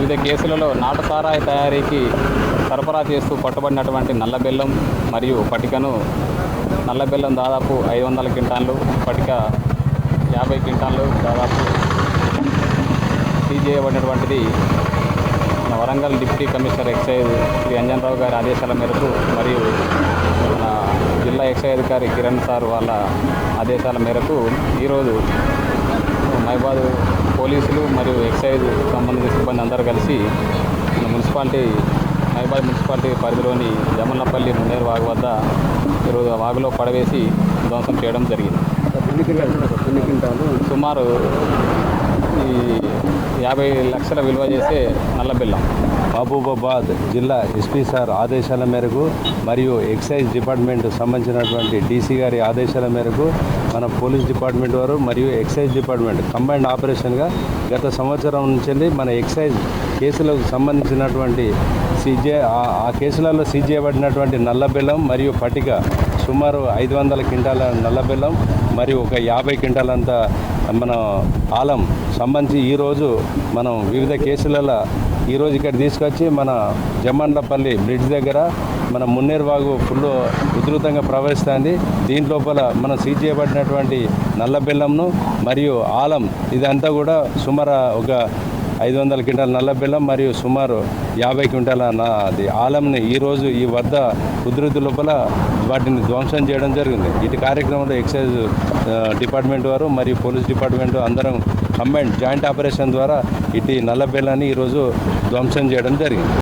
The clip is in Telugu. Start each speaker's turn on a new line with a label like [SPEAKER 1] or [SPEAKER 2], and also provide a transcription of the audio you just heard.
[SPEAKER 1] వివిధ కేసులలో నాటు సారాయి తయారీకి సరఫరా చేస్తూ పట్టుబడినటువంటి నల్లబెల్లం మరియు పటికను నల్లబెల్లం దాదాపు ఐదు వందల క్వింటాన్లు పటిక యాభై క్వింటాన్లు దాదాపు సీజ్ చేయబడినటువంటిది మన Warangal deputy commissioner excise Shri Anjan Rao గారి ఆదేశాల మేరకు మరియు మన జిల్లా ఎక్సైజ్ అధికారి కిరణ్ సార్ వాళ్ళ ఆదేశాల మేరకు ఈరోజు మైబాదు పోలీసులు మరియు ఎక్సైజ్ సంబంధించిన సిబ్బంది అందరూ కలిసి మన మున్సిపాలిటీ మైబాద్ మున్సిపాలిటీ పరిధిలోని జమల్లపల్లి మున్నేరు వాగు వద్ద ఈరోజు వాగులో పడవేసి ధ్వంసం చేయడం జరిగింది. సుమారు ఈ యాభై లక్షల విలువ చేసే నల్ల బెల్లం.
[SPEAKER 2] మహబూబాబాద్ జిల్లా ఎస్పీ సార్ ఆదేశాల మేరకు మరియు ఎక్సైజ్ డిపార్ట్మెంట్ సంబంధించినటువంటి డీసీ గారి ఆదేశాల మేరకు మన పోలీస్ డిపార్ట్మెంట్ వారు మరియు ఎక్సైజ్ డిపార్ట్మెంట్ కంబైన్డ్ ఆపరేషన్గా గత సంవత్సరం నుంచి మన ఎక్సైజ్ కేసులకు సంబంధించినటువంటి సీజే ఆ- కేసులలో సీజ్ చేయబడినటువంటి నల్ల మరియు పటిక సుమారు ఐదు వందల క్వింటాల నల్లబెల్లం మరియు ఒక యాభై క్వింటాలంత మన ఆలం సంబంధించి ఈరోజు మనం వివిధ కేసులలో ఈరోజు ఇక్కడ తీసుకొచ్చి మన జమ్మండ్లపల్లి బ్రిడ్జ్ దగ్గర మన మున్నేరువాగు ఫుల్ ఉధృతంగా ప్రవహిస్తుంది. దీంట్లోపల మనం సీజ్ చేయబడినటువంటి నల్ల బెల్లంను మరియు ఆలం ఇదంతా కూడా సుమారు ఒక ఐదు వందల క్వింటాల నల్ల బెల్లం మరియు సుమారు యాభై క్వింటాల నా అది ఆలంని ఈరోజు ఈ వద్ద ఉధృతి లోపల వాటిని ధ్వంసం చేయడం జరిగింది. ఇటు కార్యక్రమంలో ఎక్సైజ్ డిపార్ట్మెంట్ వారు మరియు పోలీస్ డిపార్ట్మెంట్ అందరం కంబైన్ జాయింట్ ఆపరేషన్ ద్వారా ఇటు నల్ల బెల్లాన్ని ఈరోజు ధ్వంసం చేయడం జరిగింది.